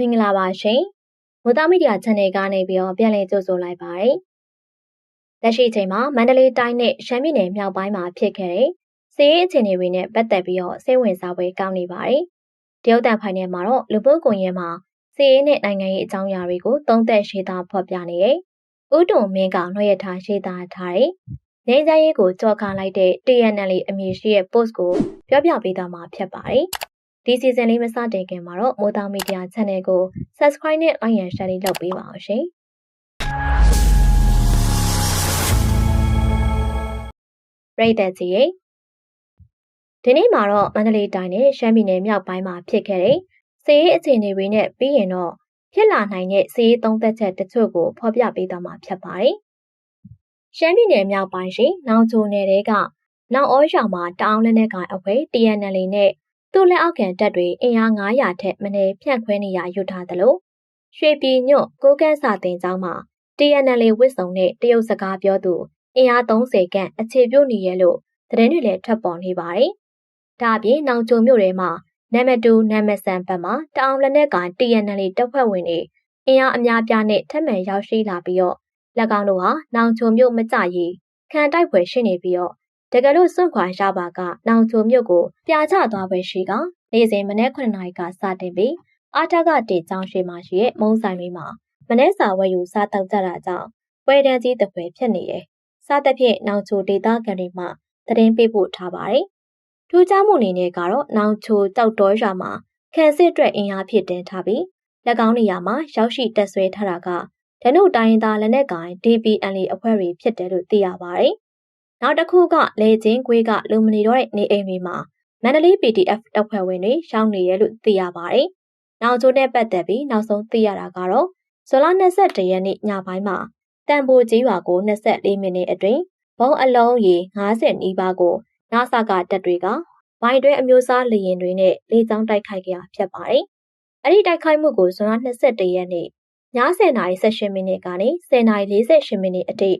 မင်္ဂလာပါရှင်။မိုးသားမီဒီယာ channel ကနေပြီးတော့ပြန်လည်ကြိုဆိုလိုက်ပါတယ်။လက်ရှိအချိန်မှာမန္တလေးတိုင်းနဲ့ရှမ်းပြည်နယ်မြောက်ပိုင်းမှာဖြစ်ခဲ့တဲ့စီးရေးအခြေအနေတွေနဲ့ပတ်သက်ပြီးတော့စိတ်ဝင်စားပွဲကောင်းနေပါတယ်။တရုတ်တန်ဖိုင်နယ်မှာတော့လူပုဂ္ဂိုလ်ရဲမှာစီးရေးနဲ့နိုင်ငံရေးအကြောင်းအရာတွေကိုသုံးသက်ရှင်းသားဖော်ပြနေတယ်။ဥတုံမင်းကနှွှဲရထားရှင်းသားထားတယ်။ငင်းချမ်းရေးကိုကြော်ခံလိုက်တဲ့ TNL အမည်ရှိတဲ့ post ကိုပြောပြပေးသွားမှာဖြစ်ပါတယ်။ ဒီ season လေးမစတင်ခင်မှာတော့မိုးသားမီဒီယာ channel ကို subscribe နဲ့ like and share လုပ်ပေးပါအောင်ရှင်။ပရိသတ်ကြီးရေဒီနေ့မှာတော့မန္တလေးတိုင်းနဲ့ရှမ်းပြည်နယ်မြောက်ပိုင်းမှာဖြစ်ခဲ့တဲ့စီးရေးအခြေအနေတွေနဲ့ပြီးရင်တော့ဖြစ်လာနိုင်တဲ့စီးရေးသုံးသက်ချက်တချို့ကိုဖော်ပြပေးသွားမှာဖြစ်ပါတယ်။ရှမ်းပြည်နယ်မြောက်ပိုင်းရှိနောင်ချိုနယ်တွေကနောင်ဩရွာမှာတအောင်လက်နဲ့ကန်အဖွဲ့ TNL နဲ့ သူ့လက်အောက်ခံတပ်တွေအင်အား900ထက်မနည်းဖြန့်ခွဲနေရယူထားသလိုရွှေပြည်ညွန့်ကိုကန်းစာတင်ကျောင်းမှာ TNL ဝစ်စုံနဲ့တရုတ်စကားပြောသူအင်အား30ခန့်အခြေပြုနေရလို့သတင်းတွေလည်းထွက်ပေါ်နေပါတယ်။ဒါအပြင်နောင်ချုံမြို့ထဲမှာနံပါတ်2နံပါတ်3ဘက်မှာတအောင်လက်နက်က TNL တပ်ဖွဲ့ဝင်တွေအင်အားအများပြားနဲ့ထပ်မံရောက်ရှိလာပြီးတော့လက်ကောင်တို့ဟာနောင်ချုံမြို့မကြရည်ခံတိုက်ပွဲရှိနေပြီးတော့ တကယ်လို့စွန့်ခွာရပါကနောင်ချိုမြို့ကိုပြာချသွားပဲရှိကနေ့စဉ်မနေ့9နာရီကစတင်ပြီးအာထကတေချောင်းရှိမှရှိရဲ့မုံဆိုင်လေးမှာမနေ့စာဝယ်ယူစားတောက်ကြတာကြောင့်ပွဲတန်းကြီးတစ်ပွဲဖြစ်နေတယ်။စားတဲ့ဖြင့်နောင်ချိုဒေသခံတွေမှသတင်းပေးပို့ထားပါတယ်။ထူးခြားမှုအနေနဲ့ကတော့နောင်ချိုတောက်တော်ရွာမှာခံစစ်အတွက်အင်အားဖြစ်တင်ထားပြီးလက်ကောင်းနေရာမှာရောက်ရှိတက်ဆွဲထားတာကဒနုတိုင်းသားလက်နက်ကိုင် DPNL အဖွဲ့တွေဖြစ်တယ်လို့သိရပါတယ်။ နောက်တစ်ခုကလေချင်းကွေးကလူမနေတော့တဲ့နေအိမ်တွေမှာမန္တလေး PDF တပ်ဖွဲ့ဝင်တွေရှောင်းနေရလို့သိရပါတယ်။နောက်ကျိုးနဲ့ပတ်သက်ပြီးနောက်ဆုံးသိရတာကတော့ဇွန်လ22ရက်နေ့ညပိုင်းမှာတန်ဖိုကြီးရွာကို24မိနစ်အတွင်းဘုံအလုံးရေ90နီးပါးကိုနာဆာကတပ်တွေကဘိုင်တွဲအမျိုးအစားလေရင်တွေနဲ့လေကြောင်းတိုက်ခိုက်ခဲ့တာဖြစ်ပါတယ်။အဲ့ဒီတိုက်ခိုက်မှုကိုဇွန်လ22ရက်နေ့ည10:18မိနစ်ကနေ10:48မိနစ်အထိ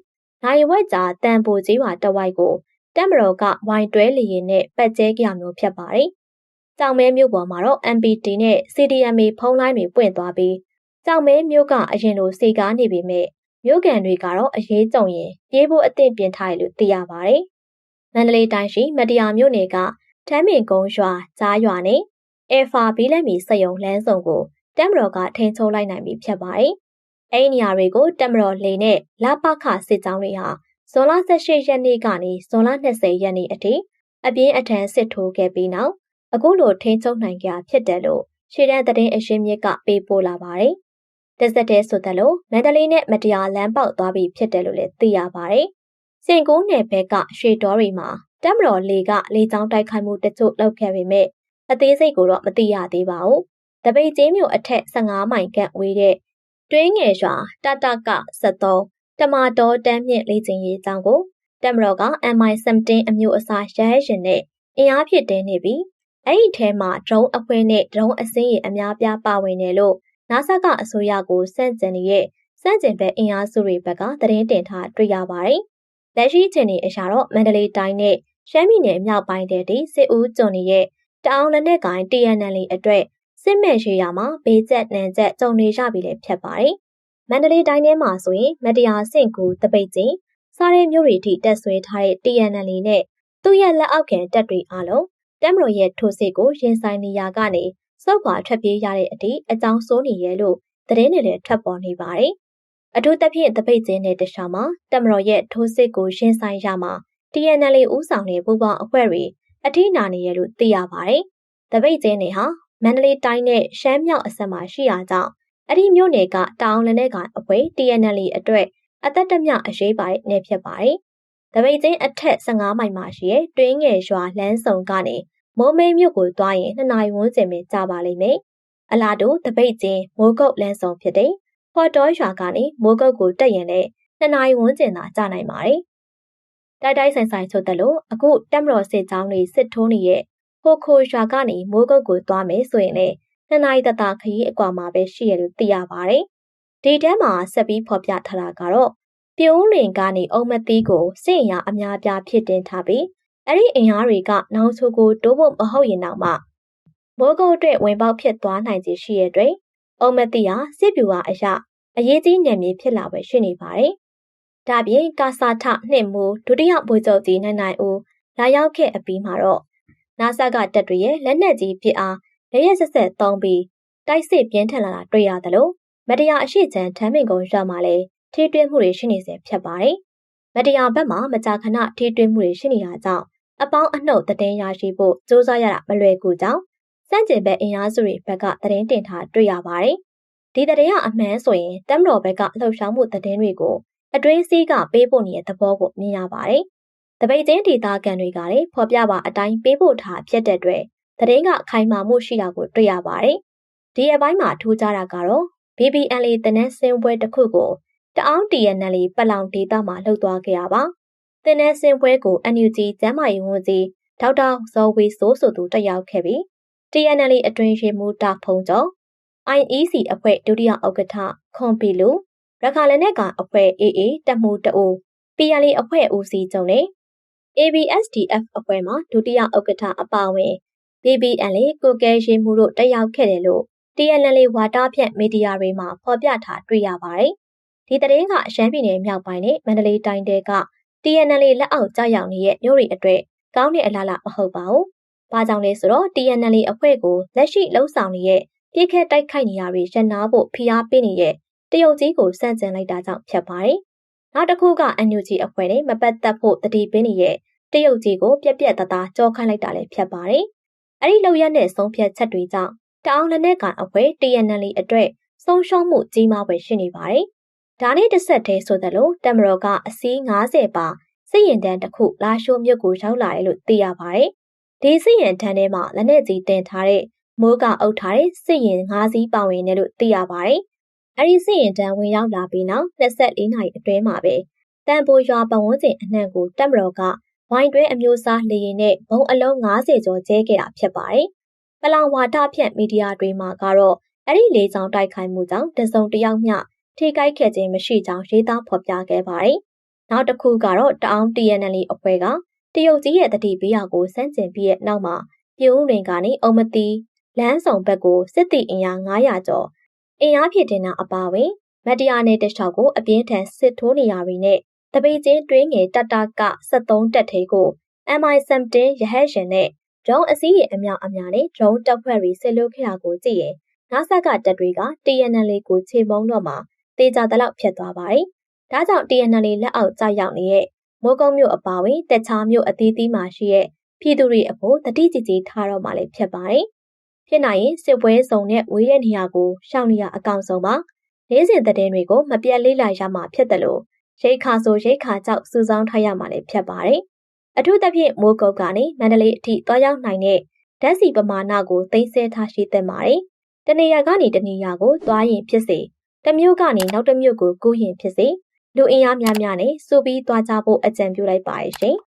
နိုင်ဝက်ကြာတန်ပိုကြီးရွာတဝိုက်ကိုတက်မတော်ကဝိုင်တွဲလျင်နဲ့ပတ်ကျဲကြမျိုးဖြစ်ပါတယ်။ကြောင်မဲမြို့ပေါ်မှာတော့ MPT နဲ့ CDMA ဖုန်းလိုင်းတွေပွင့်သွားပြီးကြောင်မဲမြို့ကအရင်လိုစေကားနေပေမဲ့မြို့ကန်တွေကတော့အရေးကြုံရင်ပြေးဖို့အသင့်ပြင်ထားတယ်လို့သိရပါတယ်။မန္တလေးတိုင်းရှိမတရားမြို့နယ်ကထမ်းမင်ကုန်းရွာကြားရွာနဲ့အေဖာဘီလက်မီစက်ယုံလမ်းစုံကိုတက်မတော်ကထိန်းချုပ်လိုက်နိုင်ပြီဖြစ်ပါတယ် အဲ့ဒီနေရာတွေကိုတက်မတော်လေနဲ့လပခစစ်ကြောင်းတွေဟာဇွန်လ18ရက်နေ့ကနေဇွန်လ20ရက်နေ့အထိအပြင်းအထန်စစ်ထိုးခဲ့ပြီးနောက်အခုလိုထိန်းချုပ်နိုင်ကြဖြစ်တယ်လို့ရှေ့တန်းသတင်းအရှင်းမြစ်ကပေးပို့လာပါတယ်။တက်ဆက်တဲ့ဆိုတဲ့လို့မန္တလေးနဲ့မတရားလမ်းပေါက်သွားပြီဖြစ်တယ်လို့လည်းသိရပါတယ်။စင်ကူးနယ်ဘက်ကရွှေတော်တွေမှာတက်မတော်လေကလေကြောင်းတိုက်ခိုက်မှုတချို့လုပ်ခဲ့ပေမဲ့အသေးစိတ်ကိုတော့မသိရသေးပါဘူး။တပိတ်ကျင်းမြို့အထက်15မိုင်ခန့်ဝေးတဲ့ တွင်းငယ်ရွာတတက73တမာတော်တန်းမြင့်လေးချင်းရေးအကြောင်းကိုတက်မတော်က MI17 အမျိုးအစားရဟရှင်နဲ့အင်အားဖြစ်တင်းနေပြီးအဲ့ဒီထဲမှာ drone အဖွဲ့နဲ့ drone အစင်းရေအများပြားပါဝင်တယ်လို့ NASA ကအစိုးရကိုစန့်ကျင်နေတဲ့စန့်ကျင်ဘက်အင်အားစုတွေဘက်ကသတင်းတင်ထားတွေ့ရပါတယ်။လက်ရှိချိန်အရာတော့မန္တလေးတိုင်းနဲ့ရှမ်းပြည်နယ်မြောက်ပိုင်းတဲ့ဒီစစ်ဦးကျွန်းရဲ့တအောင်လက်နက်ကိုင် TNL အတွက် စစ်မဲ့ရွေရာမှာဘေးကျက်နံကျက်ကြုံနေရပြီလည်းဖြစ်ပါတယ်။မန္တလေးတိုင်းထဲမှာဆိုရင်မတရားဆင့်ကူတပိတ်ချင်းစားရဲမျိုးတွေထိတက်ဆွဲထားတဲ့ TNL နဲ့သူ့ရဲ့လက်အောက်ခံတပ်တွေအားလုံးတက်မတော်ရဲ့ထိုးစစ်ကိုရင်ဆိုင်နေရကနေစောက်ခွာထွက်ပြေးရတဲ့အထိအကြောင်းဆိုးနေရဲလို့သတင်းတွေလည်းထွက်ပေါ်နေပါတယ်။အထူးသဖြင့်တပိတ်ချင်းတဲ့တခြားမှာတက်မတော်ရဲ့ထိုးစစ်ကိုရင်ဆိုင်ရမှာ TNL ဦးဆောင်တဲ့ပူပေါင်းအဖွဲ့တွေအထိနာနေရလို့သိရပါတယ်။တပိတ်ချင်းတွေဟာ မန္တလေးတိုင်းနဲ့ရှမ်းမြောက်အစပ်မှာရှိရာကြောင့်အဲ့ဒီမြို့နယ်ကတောင်လည်းနဲ့ကအပွဲ TNL အတွက်အသက်တမြအရေးပါတဲ့နယ်ဖြစ်ပါတယ်။တပိတ်ချင်းအထက်15မိုင်မှာရှိတဲ့တွင်းငယ်ရွာလမ်းဆောင်ကနေမိုးမိတ်မြို့ကိုသွားရင်2နာရီဝန်းကျင်ပဲကြာပါလိမ့်မယ်။အလားတူတပိတ်ချင်းမိုးကုတ်လမ်းဆောင်ဖြစ်တဲ့ဖော်တော်ရွာကနေမိုးကုတ်ကိုတက်ရင်လည်း2နာရီဝန်းကျင်သာကြာနိုင်ပါတယ်။တိုက်တိုက်ဆိုင်ဆိုင်ဆိုတဲ့လို့အခုတက်မတော်စစ်ကြောင်းတွေစစ်ထိုးနေတဲ့ ခိုခိုရွာကနေမိုးကုတ်ကိုသွားမယ်ဆိုရင်လည်းနှစ်နာရီတသာခရီးအကွာမှာပဲရှိရလို့သိရပါတယ်။ဒီတန်းမှာဆက်ပြီးဖော်ပြထားတာကတော့ပြုံးလင်ကနေအုံမသီးကိုစစ်အင်အားအများပြားဖြစ်တင်ထားပြီးအဲ့ဒီအင်အားတွေကနောင်ချိုကိုတိုးဖို့မဟုတ်ရင်တော့မှမိုးကုတ်အတွက်ဝင်ပေါက်ဖြစ်သွားနိုင်ခြေရှိရတဲ့အုံမတိဟာစစ်ဗျူဟာအရအရေးကြီးနယ်မြေဖြစ်လာပဲရှိနေပါတယ်။ဒါပြင်ကာစာထနှစ်မူဒုတိယဗိုလ်ချုပ်ကြီးနိုင်နိုင်ဦးလာရောက်ခဲ့အပြီးမှာတော့ နာဆာကတပ်တွေရဲ့လက်နက်ကြီးပစ်အားရရဆက်ဆက်သုံးပြီးတိုက်စစ်ပြင်းထန်လာတာတွေ့ရတယ်လို့မတရားအရှိချမ်းထမ်းမင်ကုန်းရမှာလဲထိတွင်းမှုတွေရှိနေစေဖြစ်ပါတယ်။မတရားဘက်မှာမကြာခဏထိတွင်းမှုတွေရှိနေတာကြောင့်အပေါင်းအနှုတ်တည်င်းရရှိဖို့စ조사ရတာမလွယ်ကူကြောင်းစန့်ကျင်ဘက်အင်အားစုတွေဘက်ကသတင်းတင်ထားတွေ့ရပါတယ်။ဒီသတင်းကအမှန်ဆိုရင်တမ်မတော်ဘက်ကလှုပ်ရှားမှုသတင်းတွေကိုအတွင်းစည်းကပေးဖို့နေတဲ့သဘောကိုမြင်ရပါတယ်။ တပိတ်ချင်းဒေတာကန်တွေကလည်းဖော်ပြပါအတိုင်းပေးဖို့ထားဖြစ်တဲ့အတွက်သတင်းကခိုင်မာမှုရှိတာကိုတွေ့ရပါတယ်။ဒီအပိုင်းမှာထူးခြားတာကတော့ BBNL တနက်စင်ပွဲတစ်ခုကိုတအောင်း TNL ပလောင်ဒေတာမှာလှုပ်သွားခဲ့ရပါ။တင်တဲ့စင်ပွဲကို NUG ကျမ်းမာရေးဝန်ကြီးဒေါက်တာဇော်ဝေဆိုးဆိုသူတက်ရောက်ခဲ့ပြီး TNL အတွင်းရေးမှူးတာဖုံကျော် IEC အဖွဲ့ဒုတိယဥက္ကဋ္ဌခွန်ပီလူရခါလည်းနဲ့ကအဖွဲ့ AA တက်မှုတအို PLA အဖွဲ့ဦးစီးချုပ်နဲ့ ABSDF အဖွဲ့မှဒုတိယဥက္ကဋ္ဌအပါအဝင် BBN လေကိုကဲရေးမှုတို့တက်ရောက်ခဲ့တယ်လို့ TNL ဝါတာဖြန့်မီဒီယာတွေမှာဖော်ပြထားတွေ့ရပါတယ်။ဒီသတင်းကရှမ်းပြည်နယ်မြောက်ပိုင်းနဲ့မန္တလေးတိုင်းတဲက TNL လက်အောက်ကျရောက်နေတဲ့မြို့တွေအတွက်ကောင်းတဲ့အလားအလာမဟုတ်ပါဘူး။ဘာကြောင့်လဲဆိုတော့ TNL အဖွဲ့ကိုလက်ရှိလှုပ်ဆောင်နေတဲ့ပြည့်ခက်တိုက်ခိုက်နေရတွေရန်နာဖို့ဖိအားပေးနေတဲ့တရုတ်ကြီးကိုစန့်ကျင်လိုက်တာကြောင့်ဖြစ်ပါတယ်။နောက်တစ်ခုက NUG အဖွဲ့နဲ့မပတ်သက်ဖို့တတိပင်းနေတဲ့ တရုတ်ကြီးကိုပြက်ပြက်တသားကြောခိုင်းလိုက်တာလည်းဖြစ်ပါတယ်။အဲ့ဒီလောက်ရတဲ့ဆုံးဖြတ်ချက်တွေကြောင့်တအောင်လက်နက်ကန်အဖွဲ့ TNL အတွက်ဆုံးရှုံးမှုကြီးမားပဲရှိနေပါတယ်။ဒါနဲ့တစ်ဆက်တည်းဆိုသလိုတမတော်ကအစီး90ပါစစ်ရင်တန်းတစ်ခုလာရှိုးမြို့ကိုရောက်လာတယ်လို့သိရပါတယ်။ဒီစစ်ရင်တန်းထဲမှာလက်နက်ကြီးတင်ထားတဲ့မိုးကအုပ်ထားတဲ့စစ်ရင်၅စီးပါဝင်တယ်လို့သိရပါတယ်။အဲဒီစစ်ရင်တန်းဝင်ရောက်လာပြီးနောက်24နာရီအတွင်းမှာပဲတန်ပိုရွာပတ်ဝန်းကျင်အနှံ့ကိုတပ်မတော်က ဝိုင်းတွဲအမျိုးအစားလေရင်နဲ့ဘုံအလုံး90ကျော်ကျဲခဲ့တာဖြစ်ပါတယ်။ပလောင်ဝါဒဖြန့်မီဒီယာတွေမှာကတော့အဲ့ဒီလေးချောင်းတိုက်ခိုက်မှုကြောင့်တစုံတယောက်မျှထိခိုက်ခဲ့ခြင်းမရှိကြောင်းရေးသားဖော်ပြခဲ့ပါတယ်။နောက်တစ်ခုကတော့တအောင် TNL အဖွဲ့ကတရုတ်ကြီးရဲ့တတိပေးရာကိုစန့်ကျင်ပြီးတဲ့နောက်မှာပြည်ဦးရင်ကနေအုံမတီလမ်းဆောင်ဘက်ကိုစစ်တီအင်အား900ကျော်အင်အားဖြည့်တင်တာအပါအဝင်မတရားနဲ့တခြားကိုအပြင်းထန်စစ်ထိုးနေရတွေနဲ့ တပိတ်ချင်းတွင်းငယ်တတက73တက်သေးကို MI17 ရဟတ်ရှင်နဲ့ drone အစည်းရဲ့အများအများနဲ့ drone တပ်ဖွဲ့တွေဆစ်လို့ခဲ့တာကိုကြည့်ရင်နာဆက်ကတပ်တွေက TNL ကိုခြေမုံတော့မှာတေချာတလောက်ဖြစ်သွားပါတယ်။ဒါကြောင့် TNL လက်အောက်ကျရောက်နေတဲ့မိုးကုံမြို့အပါဝင်တခြားမြို့အသီးသီးမှာရှိတဲ့ပြည်သူတွေအဖို့တတိကြည်ကြည်ထားတော့မှလည်းဖြစ်ပါတယ်။ဖြစ်နိုင်ရင်စစ်ပွဲစုံနဲ့ဝေးတဲ့နေရာကိုရှောင်နေရအကောင်ဆုံးပါ။နေ့စဉ်သတင်းတွေကိုမပြတ်လေးလာရမှာဖြစ်တယ်လို့ ရိတ်ခါဆိုရိတ်ခါကြောက်စူဆောင်းထားရမှာလည်းဖြစ်ပါတယ်။အထူးသဖြင့်မိုးကုတ်ကနေမန္တလေးအထိတွားရောက်နိုင်တဲ့ဓာတ်စီပမာဏကိုသိမ်းဆည်းထားရှိသင့်ပါတယ်။တနေရာကနေတနေရာကိုသွားရင်ဖြစ်စေတမျိုးကနေနောက်တစ်မျိုးကိုကူးရင်ဖြစ်စေလူအင်အားများများနဲ့စူပြီးသွားကြဖို့အကြံပြုလိုက်ပါရဲ့ရှင်။